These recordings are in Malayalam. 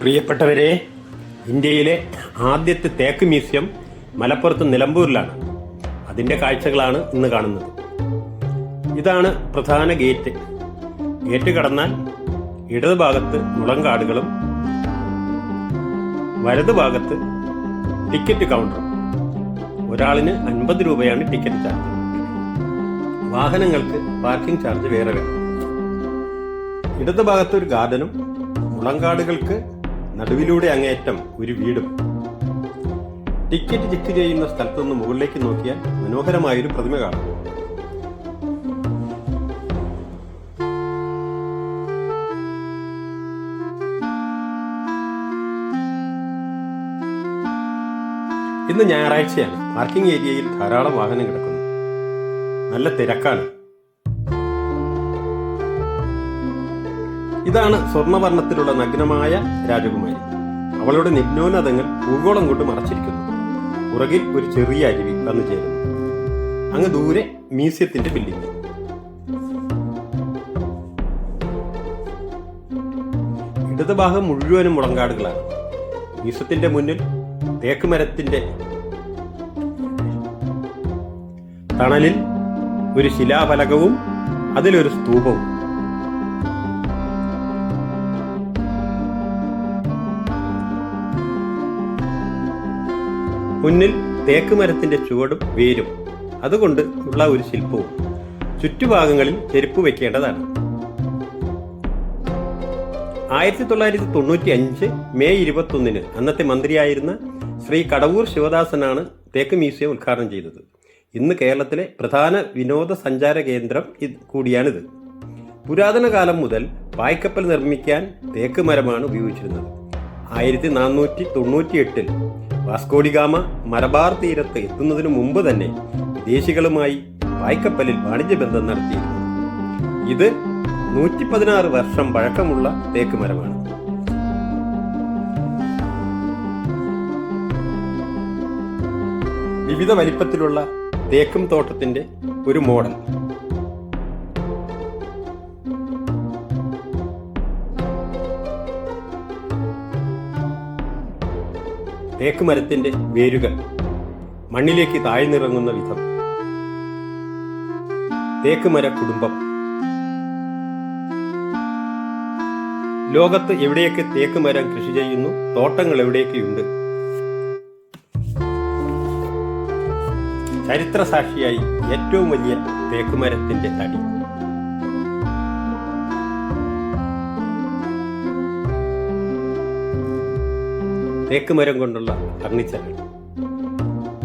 പ്രിയപ്പെട്ടവരെ ഇന്ത്യയിലെ ആദ്യത്തെ തേക്ക് മ്യൂസിയം മലപ്പുറത്ത് നിലമ്പൂരിലാണ്. അതിന്റെ കാഴ്ചകളാണ് ഇന്ന് കാണുന്നത്. ഇതാണ് പ്രധാന ഗേറ്റ്. ഗേറ്റ് കടന്നാൽ ഇടതുഭാഗത്ത് മുളങ്കാടുകളും വലതുഭാഗത്ത് ടിക്കറ്റ് കൗണ്ടറും. ഒരാളിന് അൻപത് രൂപയാണ് ടിക്കറ്റ് ചാർജ്. വാഹനങ്ങൾക്ക് പാർക്കിംഗ് ചാർജ് വേറെ വേണം. ഇടതുഭാഗത്ത് ഒരു ഗാർഡനും മുളങ്കാടുകൾക്ക് നടുവിലൂടെ അങ്ങേറ്റം ഒരു വീടും. ടിക്കറ്റ് ചെക്ക് ചെയ്യുന്ന സ്ഥലത്തു നിന്ന് മുകളിലേക്ക് നോക്കിയാൽ മനോഹരമായൊരു പ്രതിമ കാണാം. ഇന്ന് ഞായറാഴ്ചയാണ് പാർക്കിംഗ് ഏരിയയിൽ ധാരാളം വാഹനം കിടക്കുന്നു നല്ല തിരക്കാണ്. ഇതാണ് സ്വർണവർണത്തിലുള്ള നഗ്നമായ രാജകുമാരി. അവളുടെ നിഗ്നോന്നതങ്ങൾ ഭൂഗോളം കൊണ്ട് മറച്ചിരിക്കുന്നു. പുറകിൽ ഒരു ചെറിയ അരുവി വന്നു ചേരുന്നു. അങ്ങ് ദൂരെ മ്യൂസിയത്തിന്റെ ബിൽഡിംഗ് ഇടതുഭാഗം മുഴുവനും മുളങ്കാടുകളാണ് മ്യൂസിയത്തിന്റെ മുന്നിൽ തേക്ക് മരത്തിന്റെ തണലിൽ ഒരു ശിലാഫലകവും അതിലൊരു സ്തൂപവും. മുന്നിൽ തേക്ക് മരത്തിന്റെ ചുവടും വേരും. അതുകൊണ്ട് ഉള്ള ഒരു ശില്പവും ചുറ്റുഭാഗങ്ങളിൽ ചെരുപ്പ് വെക്കേണ്ടതാണ്. ആയിരത്തി തൊള്ളായിരത്തി തൊണ്ണൂറ്റി അഞ്ച് മെയ് ഇരുപത്തൊന്നിന് അന്നത്തെ മന്ത്രിയായിരുന്ന ശ്രീ കടവൂർ ശിവദാസനാണ് തേക്ക് മ്യൂസിയം ഉദ്ഘാടനം ചെയ്തത്. ഇന്ന് കേരളത്തിലെ പ്രധാന വിനോദസഞ്ചാര കേന്ദ്രം കൂടിയാണിത്. പുരാതന കാലം മുതൽ പായ്ക്കപ്പൽ നിർമ്മിക്കാൻ തേക്ക് മരമാണ് ഉപയോഗിച്ചിരുന്നത്. ആയിരത്തി നാനൂറ്റി തൊണ്ണൂറ്റി എട്ടിൽ വാസ്കോഡിഗാമ മലബാർ തീരത്ത് എത്തുന്നതിനു മുമ്പ് തന്നെ വിദേശികളുമായി വാണിജ്യ ബന്ധം നടത്തിയിരുന്നു. ഇത് നൂറ്റി പതിനാറ് വർഷം പഴക്കമുള്ള തേക്ക് മരമാണ്. വിവിധ വലിപ്പത്തിലുള്ള തേക്കും തോട്ടത്തിന്റെ ഒരു മോഡൽ. തേക്ക് മരത്തിന്റെ വേരുകൾ. മണ്ണിലേക്ക് താഴ്ന്നിറങ്ങുന്ന വിധം. തേക്കുമര കുടുംബം. ലോകത്ത് എവിടെയൊക്കെ തേക്ക് മരം കൃഷി ചെയ്യുന്നു തോട്ടങ്ങൾ എവിടെയൊക്കെയുണ്ട്? ചരിത്ര സാക്ഷിയായി ഏറ്റവും വലിയ തേക്കുമരത്തിന്റെ തടി. തേക്കുമരം കൊണ്ടുള്ള ഫർണിച്ചറുകൾ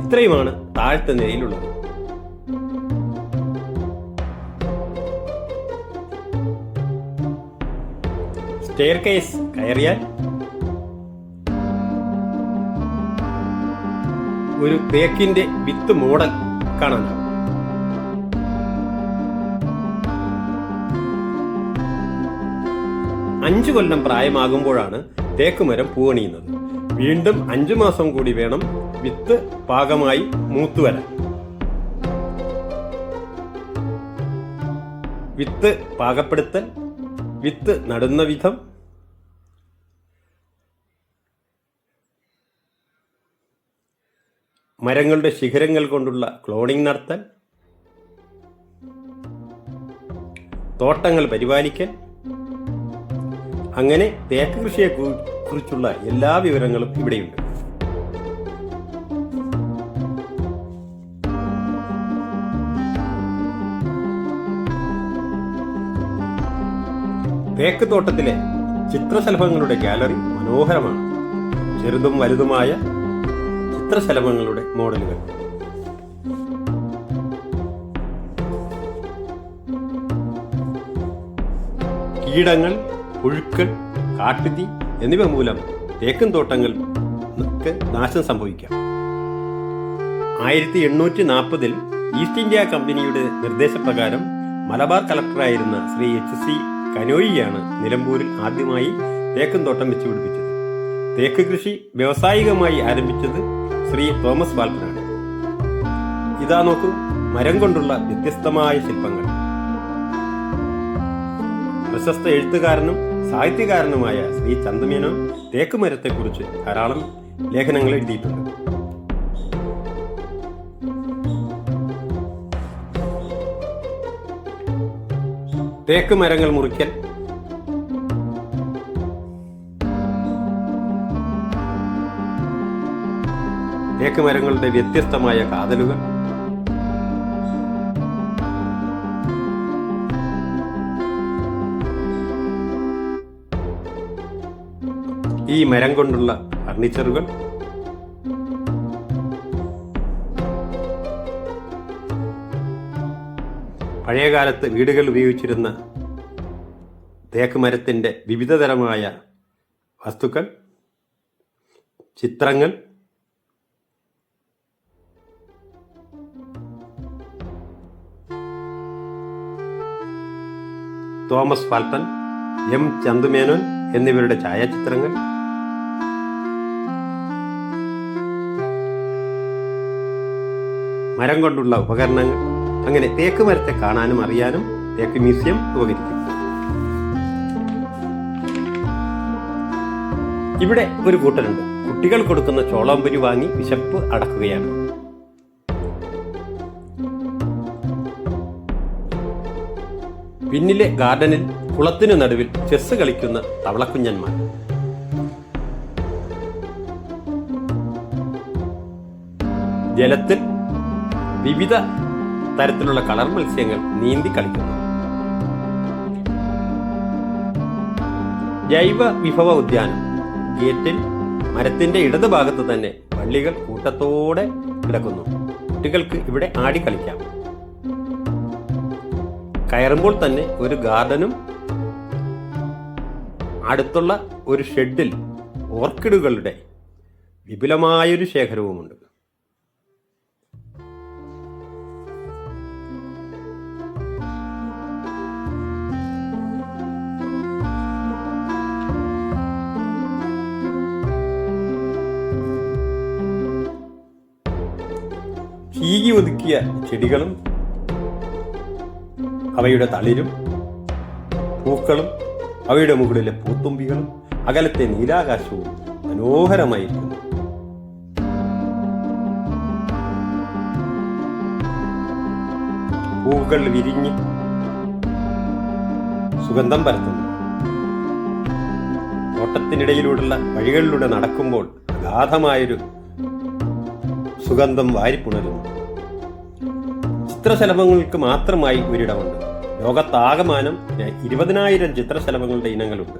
ഇത്രയുമാണ് താഴത്തെ നിലയിലുള്ളത്. സ്റ്റെയർ കേസ് കയറിയാൽ ഒരു തേക്കിന്റെ വിത്ത് മോഡൽ കാണാനാവും അഞ്ചു കൊല്ലം പ്രായമാകുമ്പോഴാണ് തേക്കുമരം പൂവണിയുന്നത്. വീണ്ടും അഞ്ചു മാസം കൂടി വേണം വിത്ത് പാകമായി മൂത്തുവരാൻ വിത്ത് പാകപ്പെടുത്തൽ വിത്ത് നടുന്ന വിധം. മരങ്ങളുടെ ശിഖരങ്ങൾ കൊണ്ടുള്ള ക്ലോണിംഗ് നടത്തൽ. തോട്ടങ്ങൾ പരിപാലിക്കൽ. അങ്ങനെ തേക്ക് കൃഷിയെ കുറിച്ചുള്ള എല്ലാ വിവരങ്ങളും ഇവിടെയുണ്ട്. തേക്ക് തോട്ടത്തിലെ ചിത്രശലഭങ്ങളുടെ ഗാലറി മനോഹരമാണ്. ചെറുതും വലുതുമായ ചിത്രശലഭങ്ങളുടെ മോഡലുകൾ. കീടങ്ങൾ പുഴുക്കൾ കാട്ടുതീ എന്നിവ മൂലം തേക്കും തോട്ടങ്ങൾ നാശം സംഭവിക്കാം. ആയിരത്തി എണ്ണൂറ്റി നാൽപ്പതിൽ ഈസ്റ്റ് ഇന്ത്യ കമ്പനിയുടെ നിർദ്ദേശപ്രകാരം മലബാർ കളക്ടറായിരുന്ന ശ്രീ എച്ച് സി കനോയിയാണ് നിലമ്പൂരിൽ ആദ്യമായി തേക്കും തോട്ടം വെച്ചുപിടിപ്പിച്ചത്. തേക്ക് കൃഷി വ്യാവസായികമായി ആരംഭിച്ചത് ശ്രീ തോമസ് ബാൽക്കനാണ് ഇതാ നോക്കൂ മരം കൊണ്ടുള്ള വ്യത്യസ്തമായ ശില്പങ്ങൾ. പ്രശസ്ത എഴുത്തുകാരനും സാഹിത്യകാരനുമായ ശ്രീ ചന്ദമേനോൻ തേക്കുമരത്തെക്കുറിച്ച് ധാരാളം ലേഖനങ്ങൾ എഴുതിയിട്ടുണ്ട്. തേക്ക് മരങ്ങൾ മുറിക്കൽ. തേക്ക് മരങ്ങളുടെ വ്യത്യസ്തമായ കാതലുകൾ. ഈ മരം കൊണ്ടുള്ള ഫർണിച്ചറുകൾ. പഴയകാലത്ത് വീടുകൾ ഉപയോഗിച്ചിരുന്ന തേക്ക് മരത്തിന്റെ വിവിധതരമായ വസ്തുക്കൾ ചിത്രങ്ങൾ തോമസ് ഫാൽട്ടൺ എം ചന്തുമേനോൻ എന്നിവരുടെ ഛായാചിത്രങ്ങൾ മരം കൊണ്ടുള്ള ഉപകരണങ്ങൾ. അങ്ങനെ തേക്ക് മരത്തെ കാണാനും അറിയാനും തേക്ക് മ്യൂസിയം ഉപകരിക്കും. ഇവിടെ ഒരു കൂട്ടരുണ്ട്. കുട്ടികൾ കൊടുക്കുന്ന ചോളാമ്പരി വാങ്ങി വിശപ്പ് അടക്കുകയാണ്. പിന്നിലെ ഗാർഡനിൽ കുളത്തിനു നടുവിൽ ചെസ് കളിക്കുന്ന തവളക്കുഞ്ഞന്മാർ. ജലത്തിൽ വിവിധ തരത്തിലുള്ള കളർ മത്സ്യങ്ങൾ നീന്തി കളിക്കുന്നു. ജൈവ വിഭവ ഉദ്യാനം. ഗേറ്റിൽ മരത്തിന്റെ ഇടതുഭാഗത്ത് തന്നെ വള്ളികൾ കൂട്ടത്തോടെ കിടക്കുന്നു. കുട്ടികൾക്ക് ഇവിടെ ആടി കളിക്കാം. കയറുമ്പോൾ തന്നെ ഒരു ഗാർഡനും അടുത്തുള്ള ഒരു ഷെഡിൽ ഓർക്കിഡുകളുടെ വിപുലമായൊരു ശേഖരവുമുണ്ട്. ചീകി ഒതുക്കിയ ചെടികളും അവയുടെ തളിരും പൂക്കളും അവയുടെ മുകളിലെ പൂത്തുമ്പികളും അകലത്തെ നീലാകാശവും മനോഹരമായിരിക്കുന്നു പൂക്കൾ വിരിഞ്ഞ് സുഗന്ധം പരത്തുന്നു. തോട്ടത്തിനിടയിലൂടെയുള്ള വഴികളിലൂടെ നടക്കുമ്പോൾ അഗാധമായൊരു സുഗന്ധം വാരിപ്പുണരുന്നു. ചിത്രശലഭങ്ങൾക്ക് മാത്രമായി ഒരിടമുണ്ട്. ലോകത്താകമാനം ഇരുപതിനായിരം ചിത്രശലഭങ്ങളുടെ ഇനങ്ങളുണ്ട്.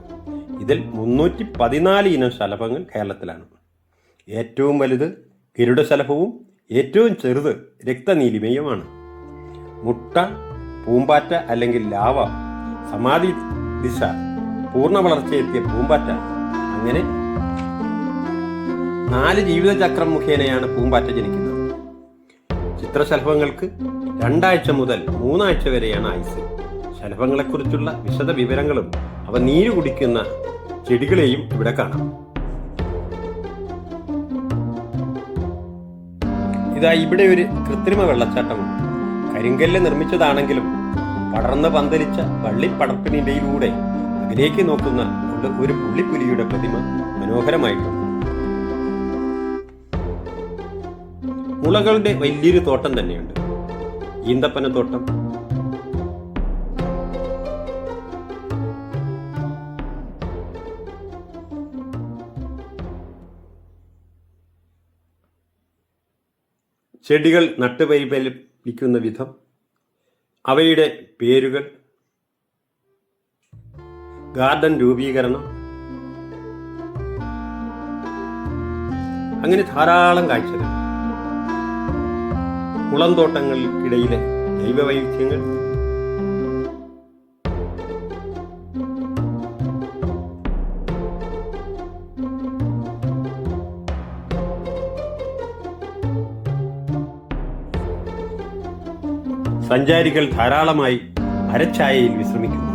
ഇതിൽ മുന്നൂറ്റി പതിനാല് ഇനം ശലഭങ്ങൾ കേരളത്തിലാണ്. ഏറ്റവും വലുത് ഗരുഡശലഭവും ഏറ്റവും ചെറുത് രക്തനീലിമയുമാണ്. മുട്ട പൂമ്പാറ്റ അല്ലെങ്കിൽ ലാവ സമാധി ദിശ പൂർണ വളർച്ചയെത്തിയ പൂമ്പാറ്റ അങ്ങനെ നാല് ജീവിതചക്രം മുഖേനയാണ് പൂമ്പാറ്റ ജനിക്കുന്നത്. ചിത്രശലഭങ്ങൾക്ക് രണ്ടാഴ്ച മുതൽ മൂന്നാഴ്ച വരെയാണ് ആയുസ്. ശലഭങ്ങളെക്കുറിച്ചുള്ള വിശദ വിവരങ്ങളും അവ നീര് കുടിക്കുന്ന ചെടികളെയും ഇവിടെ കാണാം. ഇതാ ഇവിടെ ഒരു കൃത്രിമ വെള്ളച്ചാട്ടമുണ്ട്. കരിങ്കല്ല് നിർമ്മിച്ചതാണെങ്കിലും പടർന്ന് പന്തലിച്ച വള്ളിപ്പടപ്പിനിടയിലൂടെ അതിലേക്ക് നോക്കുന്ന ഒരു- പുള്ളിപ്പുലിയുടെ പ്രതിമ മനോഹരമായിട്ടുണ്ട്. മുളകളുടെ വലിയൊരു തോട്ടം തന്നെയുണ്ട്. ഈന്തപ്പന തോട്ടം. ചെടികൾ നട്ടുപരിപാലിക്കുന്ന വിധം അവയുടെ പേരുകൾ ഗാർഡൻ രൂപീകരണം അങ്ങനെ ധാരാളം കാഴ്ചകൾ. കുളംതോട്ടങ്ങൾക്കിടയിലെ ജൈവവൈവിധ്യങ്ങൾ സഞ്ചാരികൾ ധാരാളമായി അരച്ചായയിൽ വിശ്രമിക്കുന്നു.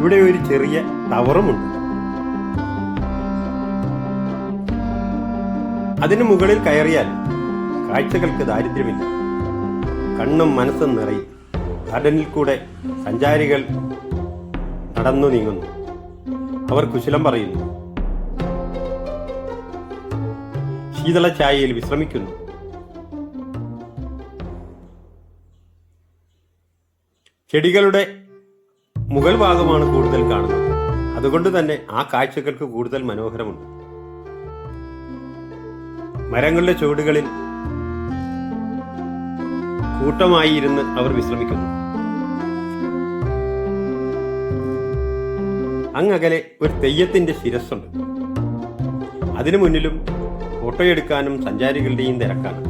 ഇവിടെ ഒരു ചെറിയ ടവറുമുണ്ട്. അതിനു മുകളിൽ കയറിയാൽ കാഴ്ചകൾക്ക് ദാരിദ്ര്യമില്ല. കണ്ണും മനസ്സും നിറയും. ഗാർഡനിൽ കൂടെ സഞ്ചാരികൾ നടന്നു നീങ്ങുന്നു. അവർ കുശലം പറയുന്നു. ശീതള ചായയിൽ വിശ്രമിക്കുന്നു. ചെടികളുടെ മുകൾ ഭാഗമാണ് കൂടുതൽ കാണുന്നത്. അതുകൊണ്ട് തന്നെ ആ കാഴ്ചകൾക്ക് കൂടുതൽ മനോഹരമുണ്ട്. മരങ്ങളുടെ ചുവടുകളിൽ കൂട്ടമായി ഇരുന്ന് അവർ വിശ്രമിക്കുന്നു. അങ്ങകലെ ഒരു തെയ്യത്തിന്റെ ശിരസ്സുണ്ട്. അതിനു മുന്നിലും ഫോട്ടോയെടുക്കാനും സഞ്ചാരികളുടെയും തിരക്കാണ്.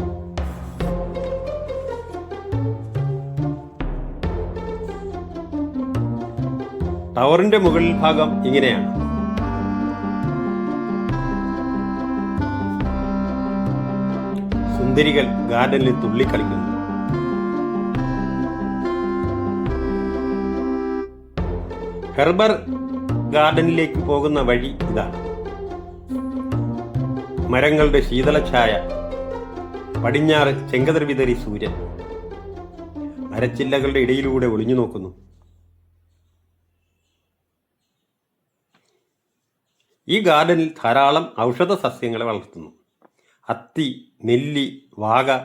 ടവറിന്റെ മുകളിൽ ഭാഗം ഇങ്ങനെയാണ്. സുന്ദരികൾ ഗാർഡനിൽ തുള്ളിക്കളിക്കുന്നു. ഹെർബർ ഗാർഡനിലേക്ക് പോകുന്ന വഴി ഇതാണ് മരങ്ങളുടെ ശീതളഛായ പടിഞ്ഞാറ് ചെങ്കതിർ വിതറി സൂര്യൻ. മരച്ചില്ലകളുടെ ഇടയിലൂടെ ഒളിഞ്ഞു നോക്കുന്നു. ഈ ഗാർഡനിൽ ധാരാളം ഔഷധ സസ്യങ്ങളെ വളർത്തുന്നു. അത്തി നെല്ലി വാഗ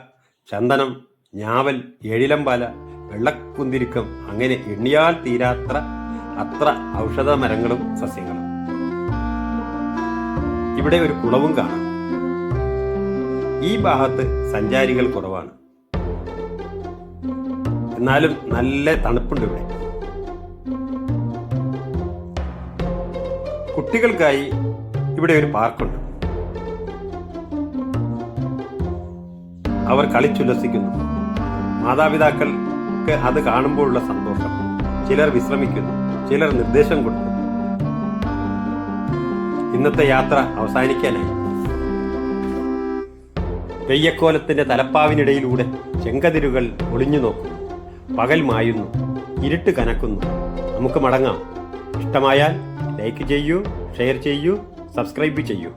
ചന്ദനം ഞാവൽ എഴിലമ്പാല വെള്ളക്കുന്തിരിക്കം അങ്ങനെ എണ്ണിയാൽ തീരാത്ര അത്ര ഔഷധ മരങ്ങളും സസ്യങ്ങളും. ഇവിടെ ഒരു കുളവും കാണാം. ഈ ഭാഗത്ത് സഞ്ചാരികൾ കുറവാണ്. എന്നാലും നല്ല തണുപ്പുണ്ട് ഇവിടെ. കുട്ടികൾക്കായി ഇവിടെ ഒരു പാർക്കുണ്ട്. അവർ കളിച്ചുല്ലസിക്കുന്നു. മാതാപിതാക്കൾക്ക് അത് കാണുമ്പോഴുള്ള സന്തോഷം. ചിലർ വിശ്രമിക്കുന്നു. ചിലർ നിർദ്ദേശം കൊടുത്തു. ഇന്നത്തെ യാത്ര അവസാനിക്കാനായി. തെയ്യക്കോലത്തിന്റെ തലപ്പാവിനിടയിലൂടെ ചെങ്കതിരുകൾ ഒളിഞ്ഞു നോക്കും പകൽ മായുന്നു. ഇരുട്ട് കനക്കുന്നു. നമുക്ക് മടങ്ങാം. ഇഷ്ടമായാൽ ലൈക്ക് ചെയ്യൂ ഷെയർ ചെയ്യൂ സബ്സ്ക്രൈബ് ചെയ്യൂ.